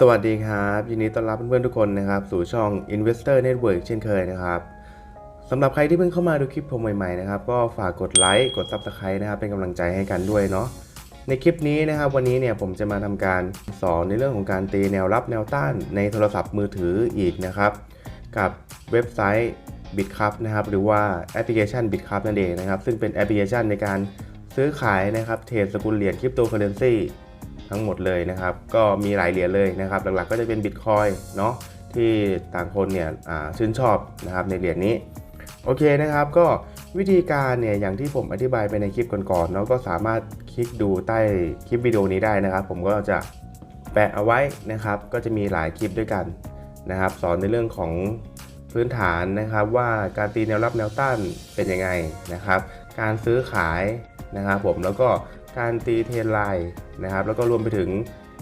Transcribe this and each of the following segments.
สวัสดีครับยินดีต้อนรับเพื่อนๆทุกคนนะครับ สู่ช่อง Investor Network เช่นเคยนะครับสำหรับใครที่เพิ่งเข้ามาดูคลิปผมใหม่ๆนะครับ ก็ฝากกดไลค์กด Subscribe นะครับ เป็นกำลังใจให้กันด้วยเนาะในคลิปนี้นะครับ วันนี้เนี่ยผมจะมาทำการสอนในเรื่องของการตีแนวรับแนวต้านในโทรศัพท์มือถืออีกนะครับ กับเว็บไซต์ BitCup นะครับ หรือว่าแอปพลิเคชัน BitCup นั่นเองนะครับ ซึ่งเป็นแอปพลิเคชันในการซื้อขายนะครับเทรดสกุลเหรียญคริปโตเคอเรนซี ทั้งหมดเลยนะครับ ก็มีหลายเหรียญเลยนะครับ หลักๆก็จะเป็น Bitcoin เนาะที่ต่างคนเนี่ยชื่นชอบนะครับในเหรียญนี้โอเคนะครับก็วิธีการเนี่ยอย่างที่ผมอธิบายไปในคลิปก่อนๆเนาะก็สามารถคลิกดูใต้คลิปวิดีโอนี้ได้นะครับ ผมก็จะแปะเอาไว้นะครับ ก็จะมีหลายคลิปด้วยกันนะครับ สอนในเรื่องของพื้นฐานนะครับ ว่าการตีแนวรับแนวต้านเป็นยังไงนะครับ การซื้อขายนะครับ ผมแล้วก็ การตีเทนไลน์นะครับ แล้วก็รวมไปถึง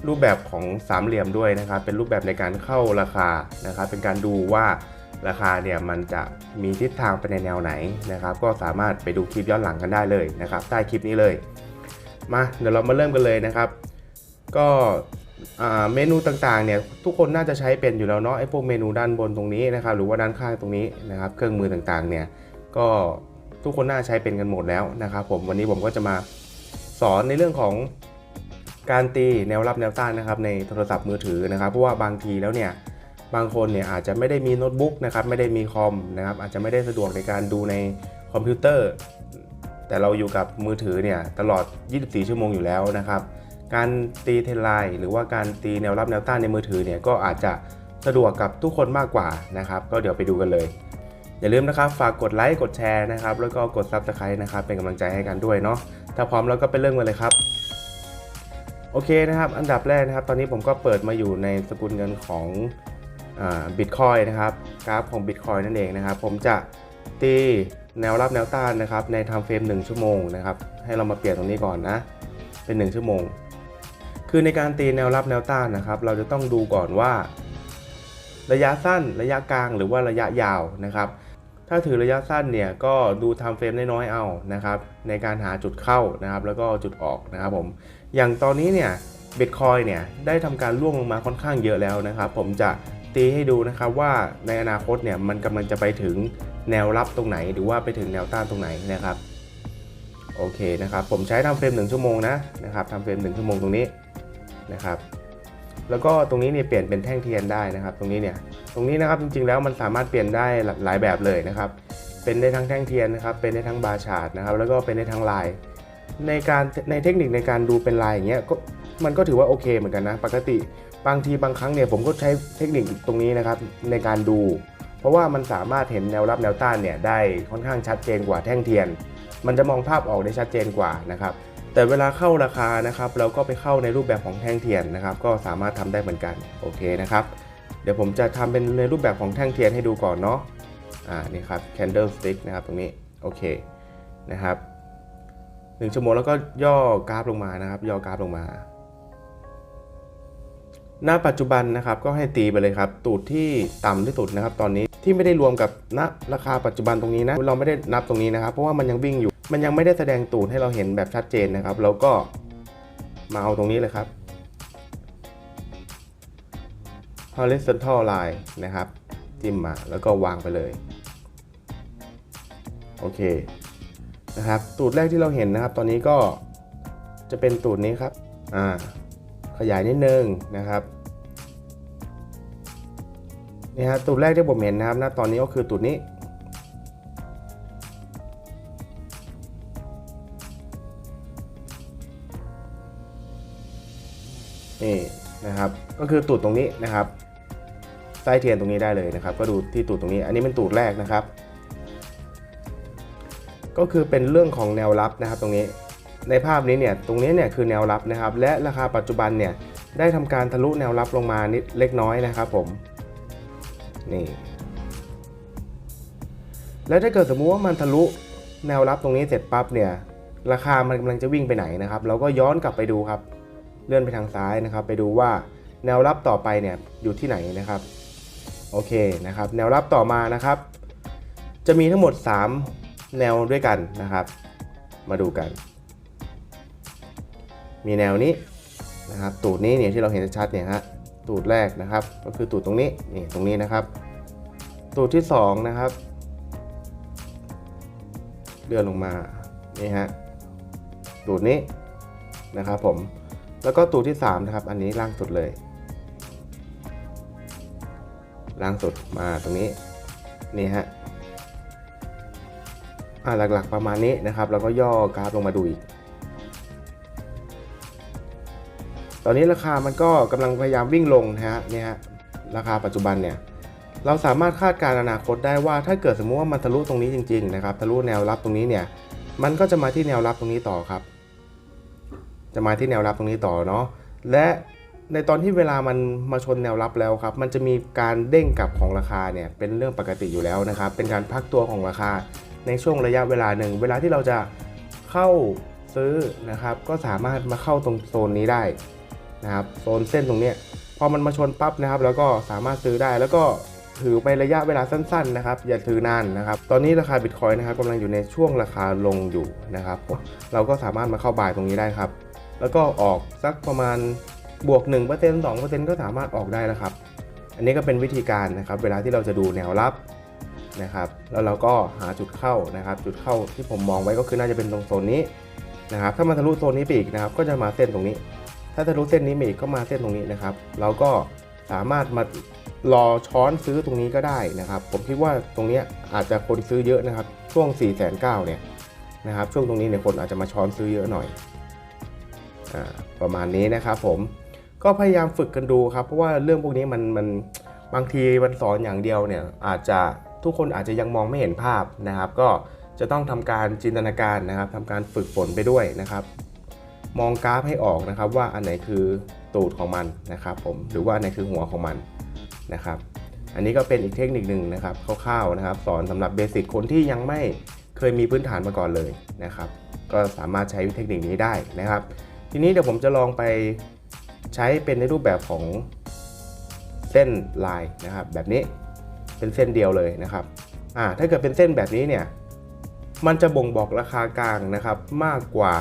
รูปแบบของสามเหลี่ยมด้วยนะครับ เป็นรูปแบบในการเข้าราคานะครับ เป็นการดูว่าราคาเนี่ยมันจะมีทิศทางไปในแนวไหนนะครับ ก็สามารถไปดูคลิปย้อนหลังกันได้เลยนะครับใต้คลิปนี้เลย มาเดี๋ยวเรามาเริ่มกันเลยนะครับ ก็เมนูต่างๆเนี่ยทุกคนน่าจะใช้เป็นอยู่แล้วเนาะไอ้พวกเมนูด้านบนตรงนี้นะครับหรือว่าด้านข้างตรงนี้นะครับ เครื่องมือต่างๆเนี่ยก็ทุกคนน่าใช้เป็นกันหมดแล้วนะครับ ผมวันนี้ผมก็จะมา สอนในเรื่องของการตีแนวรับแนวต้านนะครับในโทรศัพท์มือถือนะครับ เพราะว่าบางทีแล้วเนี่ยบางคนเนี่ยอาจจะไม่ได้มีโน้ตบุ๊กนะครับไม่ได้มีคอมนะครับอาจจะไม่ได้สะดวกในการดูในคอมพิวเตอร์ แต่เราอยู่กับมือถือเนี่ยตลอด 24 ชั่วโมงอยู่แล้วนะครับการตีเทรนไลน์หรือว่าการตีแนวรับแนวต้านในมือถือเนี่ยก็อาจจะสะดวกกับทุกคนมากกว่านะครับ ก็เดี๋ยวไปดูกันเลย อย่าลืมนะครับฝากกดไลค์กดแชร์นะครับแล้วก็กด Subscribe นะครับเป็นกำลังใจให้กันด้วยเนาะ ถ้าพร้อมแล้วก็ไปเริ่มกันเลยครับ โอเคนะครับ อันดับแรกนะครับ ตอนนี้ผมก็เปิดมาอยู่ในสกุลเงินของบิตคอยนะครับกราฟของ Bitcoin นั่นเองนะครับ ผมจะตีแนวรับแนวต้านนะครับ ใน time frame 1ชั่วโมงนะครับ ให้เรามาเปลี่ยนตรงนี้ก่อนนะ เป็น 1 ชั่วโมง คือในการตีแนวรับแนวต้านนะครับ เราจะต้องดูก่อนว่า ระยะสั้นระยะกลางหรือว่าระยะยาวนะครับ ถ้าถือระยะสั้นเนี่ยก็ดู time frame น้อยๆเอานะครับในการหาจุดเข้านะครับแล้วก็จุดออกนะครับผมอย่างตอนนี้เนี่ยบิตคอยเนี่ยได้ทำการล่วงลงมาค่อนข้างเยอะแล้วนะครับ ผมจะตีให้ดูนะครับว่าในอนาคตเนี่ยมันกำลังจะไปถึงแนวรับตรงไหน หรือว่าไปถึงแนวต้านตรงไหนนะครับโอเคนะครับผมใช้ทำเฟรม 1 ชั่วโมงนะนะครับทำเฟรม 1 ชั่วโมงตรงนี้นะครับแล้วก็ตรงนี้เนี่ยเปลี่ยนเป็นแท่งเทียนได้นะครับ ตรงนี้เนี่ย ตรงนี้นะครับจริงๆแล้วมันสามารถเปลี่ยนได้หลายแบบเลยนะครับ เป็นได้ทั้งแท่งเทียนนะครับ เป็นได้ทั้งบาชาร์ตนะครับ แล้วก็เป็นได้ทั้งลาย ในการในเทคนิคในการดูเป็นลายอย่างเงี้ยก็มันก็ถือว่าโอเคเหมือนกันนะ ปกติบางทีบางครั้งเนี่ยผมก็ใช้เทคนิคตรงนี้นะครับในการดู เพราะว่ามันสามารถเห็นแนวรับแนวต้านเนี่ยได้ค่อนข้างชัดเจนกว่าแท่งเทียน มันจะมองภาพออกได้ชัดเจนกว่านะครับแต่เวลาเข้าราคานะครับเราก็ไปเข้าในรูปแบบของแท่งเทียนนะครับ ก็สามารถทำได้เหมือนกันโอเคนะครับ เดี๋ยวผมจะทำเป็นในรูปแบบของแท่งเทียนให้ดูก่อนเนาะอ่านี่ครับ candlestick นะครับตรงนี้โอเคนะครับหนึ่งชั่วโมงแล้วก็ย่อกราฟลงมานะครับ ย่อกราฟลงมาณปัจจุบันนะครับก็ให้ตีไปเลยครับตูดที่ต่ำที่สุดนะครับ ตอนนี้ที่ไม่ได้รวมกับณราคาปัจจุบันตรงนี้นะเราไม่ได้นับตรงนี้นะครับ เพราะว่ามันยังวิ่งอยู่ มันยังไม่ได้แสดงตูดให้เราเห็นแบบชัดเจนนะครับ แล้วก็มาเอาตรงนี้เลยครับ horizontal line นะครับ จิ้มมาแล้วก็วางไปเลย โอเคนะครับ ตูดแรกที่เราเห็นนะครับ ตอนนี้ก็จะเป็นตูดนี้ครับ อ่า ขยายนิดนึงนะครับนี่ฮะตูดแรกที่ผมเห็นนะครับณตอนนี้ก็คือตูดนี้ ก็คือตูดตรงนี้นะครับไส้เทียนตรงนี้ได้เลยนะครับ ก็ดูที่ตูดตรงนี้ อันนี้เป็นตูดแรกนะครับ ก็คือเป็นเรื่องของแนวรับนะครับ ตรงนี้ในภาพนี้เนี่ยตรงนี้เนี่ยคือแนวรับนะครับ และราคาปัจจุบันเนี่ยได้ทำการทะลุแนวรับลงมานิดเล็กน้อยนะครับผมนี่แล้วถ้าเกิดสมมุติว่ามันทะลุแนวรับตรงนี้เสร็จปั๊บเนี่ยราคามันกำลังจะวิ่งไปไหนนะครับ เราก็ย้อนกลับไปดูครับ เลื่อนไปทางซ้ายนะครับ ไปดูว่า แนวรับต่อไปเนี่ยอยู่ที่ไหนนะครับโอเคนะครับ แนวรับต่อมานะครับ จะมีทั้งหมด 3 แนวด้วยกันนะครับ มาดูกัน มีแนวนี้นะครับ ตูดนี้เนี่ยที่เราเห็นชัดเนี่ยฮะตูดแรกนะครับ ก็คือตูดตรงนี้นี่ตรงนี้นะครับ ตูดที่สองนะครับเลื่อนลงมานี่ฮะตูดนี้นะครับผมแล้วก็ตูดที่สามนะครับ อันนี้ล่างสุดเลย ล่างสุดมาตรงนี้นี่ฮะอ่าหลักๆประมาณนี้นะครับ แล้วก็ย่อกราฟลงมาดูอีก ตอนนี้ราคามันก็กำลังพยายามวิ่งลงนะฮะเนี่ยฮะราคาปัจจุบันเนี่ยเราสามารถคาดการณ์อนาคตได้ว่าถ้าเกิดสมมุติว่ามันทะลุตรงนี้จริง ๆ นะครับ ทะลุแนวรับตรงนี้เนี่ยมันก็จะมาที่แนวรับตรงนี้ต่อครับ จะมาที่แนวรับตรงนี้ต่อเนาะและ ในตอนที่เวลามันมาชนแนวรับแล้วครับ มันจะมีการเด้งกลับของราคาเนี่ยเป็นเรื่องปกติอยู่แล้วนะครับ เป็นการพักตัวของราคาในช่วงระยะเวลาหนึ่ง เวลาที่เราจะเข้าซื้อนะครับ ก็สามารถมาเข้าตรงโซนนี้ได้นะครับ โซนเส้นตรงนี้พอมันมาชนปั๊บนะครับ แล้วก็สามารถซื้อได้แล้วก็ถือไประยะเวลาสั้นๆนะครับ อย่าถือนานนะครับ ตอนนี้ราคาบิตคอยนะครับกำลังอยู่ในช่วงราคาลงอยู่นะครับ เราก็สามารถมาเข้าบ่ายตรงนี้ได้ครับ แล้วก็ออกสักประมาณ บวก 1% 2%ก็สามารถออกได้แล้วครับ อันนี้ก็เป็นวิธีการนะครับ เวลาที่เราจะดูแนวรับนะครับ แล้วเราก็หาจุดเข้านะครับ จุดเข้าที่ผมมองไว้ก็คือน่าจะเป็นตรงโซนนี้นะครับ ถ้ามันทะลุโซนนี้ไปอีกนะครับ ก็จะมาเส้นตรงนี้ ถ้าทะลุเส้นนี้มาอีกก็มาเส้นตรงนี้นะครับ เราก็สามารถมารอช้อนซื้อตรงนี้ก็ได้นะครับ ผมคิดว่าตรงนี้อาจจะคนซื้อเยอะนะครับ ช่วง 4 9 0 0 0เนี่ยนะครับ ช่วงตรงนี้เนี่ยคนอาจจะมาช้อนซื้อเยอะหน่อยอประมาณนี้นะครับผม ก็พยายามฝึกกันดูครับ เพราะว่าเรื่องพวกนี้มันมันบางทีมันสอนอย่างเดียวเนี่ยอาจจะทุกคนอาจจะยังมองไม่เห็นภาพนะครับ ก็จะต้องทำการจินตนาการนะครับทำการฝึกฝนไปด้วยนะครับ มองกราฟให้ออกนะครับ ว่าอันไหนคือตูดของมันนะครับ ผมหรือว่าอันไหนคือหัวของมันนะครับ อันนี้ก็เป็นอีกเทคนิคหนึ่งนะครับคร่าวๆนะครับ สอนสำหรับเบสิกคนที่ยังไม่เคยมีพื้นฐานมาก่อนเลยนะครับ ก็สามารถใช้เทคนิคนี้ได้นะครับ ทีนี้เดี๋ยวผมจะลองไป ใช้เป็นในรูปแบบของเส้นลายนะครับ แบบนี้เป็นเส้นเดียวเลยนะครับอ่าถ้าเกิดเป็นเส้นแบบนี้เนี่ยมันจะบ่งบอกราคากลางนะครับมากกว่า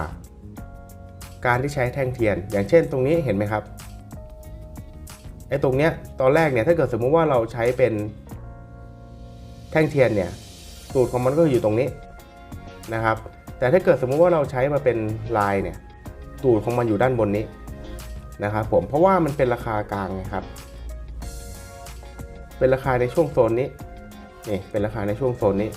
การที่ใช้แท่งเทียน อย่างเช่นตรงนี้เห็นไหมครับไอ้ตรงเนี้ยตอนแรกเนี่ยถ้าเกิดสมมุติว่าเราใช้เป็นแท่งเทียนเนี่ยสูตรของมันก็อยู่ตรงนี้นะครับ แต่ถ้าเกิดสมมุติว่าเราใช้มาเป็นลายเนี่ยตูดของมันอยู่ด้านบนนี้ นะครับผมเพราะว่ามันเป็นราคากลางนะครับ เป็นราคาในช่วงโซนนี้นี่เป็นราคาในช่วงโซนนี้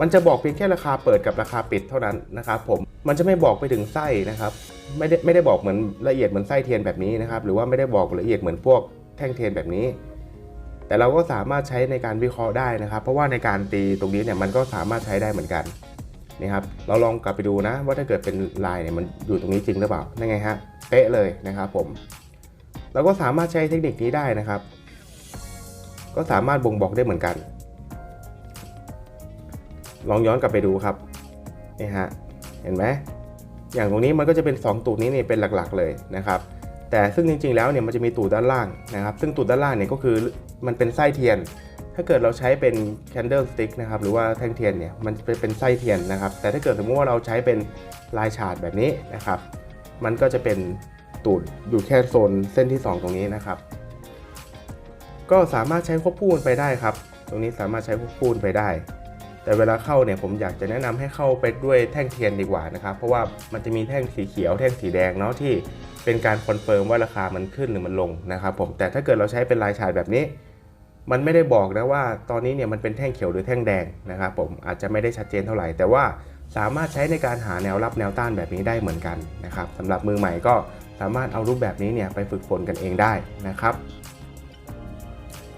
มันจะบอกเพียงแค่ราคาเปิดกับราคาปิดเท่านั้นนะครับผมมันจะไม่บอกไปถึงไส้นะครับ ไม่ได้ไม่ได้บอกเหมือนละเอียดเหมือนไส้เทียนแบบนี้นะครับ หรือว่าไม่ได้บอกละเอียดเหมือนพวกแท่งเทียนแบบนี้ แต่เราก็สามารถใช้ในการวิเคราะห์ได้นะครับ เพราะว่าในการตีตรงนี้เนี่ยมันก็สามารถใช้ได้เหมือนกัน นี่ครับเราลองกลับไปดูนะ ว่าถ้าเกิดเป็นลายเนี่ยมันอยู่ตรงนี้จริงหรือเปล่านั่นไงฮะเป๊ะเลยนะครับผมเราก็สามารถใช้เทคนิคนี้ได้นะครับ ก็สามารถบ่งบอกได้เหมือนกัน ลองย้อนกลับไปดูครับนี่ฮะเห็นไหมอย่างตรงนี้มันก็จะเป็น 2 ตูดนี้เนี่ยเป็นหลักๆเลยนะครับแต่ซึ่งจริงๆแล้วเนี่ยมันจะมีตูดด้านล่างนะครับ ซึ่งตูดด้านล่างเนี่ยก็คือมันเป็นไส้เทียน ถ้าเกิดเราใช้เป็น candle stick นะครับหรือว่าแท่งเทียนเนี่ยมันเป็นเป็นไส้เทียนนะครับ แต่ถ้าเกิดสมมติว่าเราใช้เป็นลายฉาดแบบนี้นะครับ มันก็จะเป็นตูดอยู่แค่โซนเส้นที่ 2 ตรงนี้นะครับ ก็สามารถใช้ควบคู่กันไปได้ครับ ตรงนี้สามารถใช้ควบคู่กันไปได้ แต่เวลาเข้าเนี่ยผมอยากจะแนะนำให้เข้าไปด้วยแท่งเทียนดีกว่านะครับ เพราะว่ามันจะมีแท่งสีเขียวแท่งสีแดงเนาะที่เป็นการคอนเฟิร์มว่าราคามันขึ้นหรือมันลงนะครับผมแต่ถ้าเกิดเราใช้เป็นลายฉาดแบบนี้ มันไม่ได้บอกนะว่าตอนนี้เนี่ยมันเป็นแท่งเขียวหรือแท่งแดงนะครับผมอาจจะไม่ได้ชัดเจนเท่าไหร่ แต่ว่าสามารถใช้ในการหาแนวรับแนวต้านแบบนี้ได้เหมือนกันนะครับสำหรับมือใหม่ก็สามารถเอารูปแบบนี้เนี่ยไปฝึกฝนกันเองได้นะครับ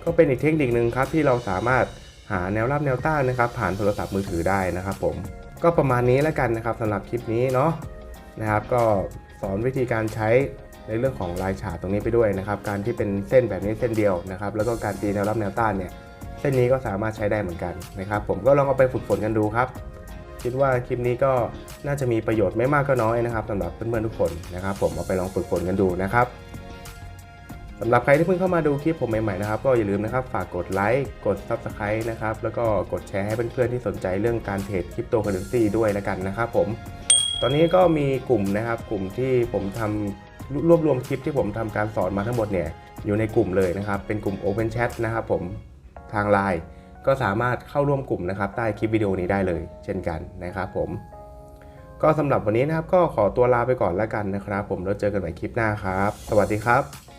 ก็เป็นอีกเทคนิคนึงครับที่เราสามารถหาแนวรับแนวต้านนะครับ ผ่านโทรศัพท์มือถือได้นะครับ ผมก็ประมาณนี้แล้วกันนะครับสำหรับคลิปนี้เนาะนะครับ ก็สอนวิธีการใช้ ในเรื่องของลายฉาดตรงนี้ไปด้วยนะครับ การที่เป็นเส้นแบบนี้เส้นเดียวนะครับ แล้วก็การตีแนวรับแนวต้านเนี่ยเส้นนี้ก็สามารถใช้ได้เหมือนกันนะครับ ผมก็ลองเอาไปฝึกฝนกันดูครับ คิดว่าคลิปนี้ก็น่าจะมีประโยชน์ไม่มากก็น้อยนะครับสำหรับเพื่อนๆทุกคนนะครับ ผมเอาไปลองฝึกฝนกันดูนะครับสำหรับใครที่เพิ่งเข้ามาดูคลิปผมใหม่ๆนะครับ ก็อย่าลืมนะครับฝากกดไลค์กด Subscribe นะครับแล้วก็กดแชร์ให้เพื่อนๆที่สนใจเรื่องการเทรดคริปโตเคอเรนซีด้วยแล้วกันนะครับผมตอนนี้ก็มีกลุ่มนะครับกลุ่มที่ผมท รวบรวมคลิปที่ผมทำการสอนมาทั้งหมดเนี่ยอยู่ในกลุ่มเลยนะครับ เป็นกลุ่ม Open Chat นะครับผมทาง Line ก็สามารถเข้าร่วมกลุ่มนะครับ ใต้คลิปวิดีโอนี้ได้เลยเช่นกันนะครับผมก็สำหรับวันนี้นะครับก็ขอตัวลาไปก่อนแล้วกันนะครับ ผมแล้วเจอกันใหม่คลิปหน้าครับ สวัสดีครับ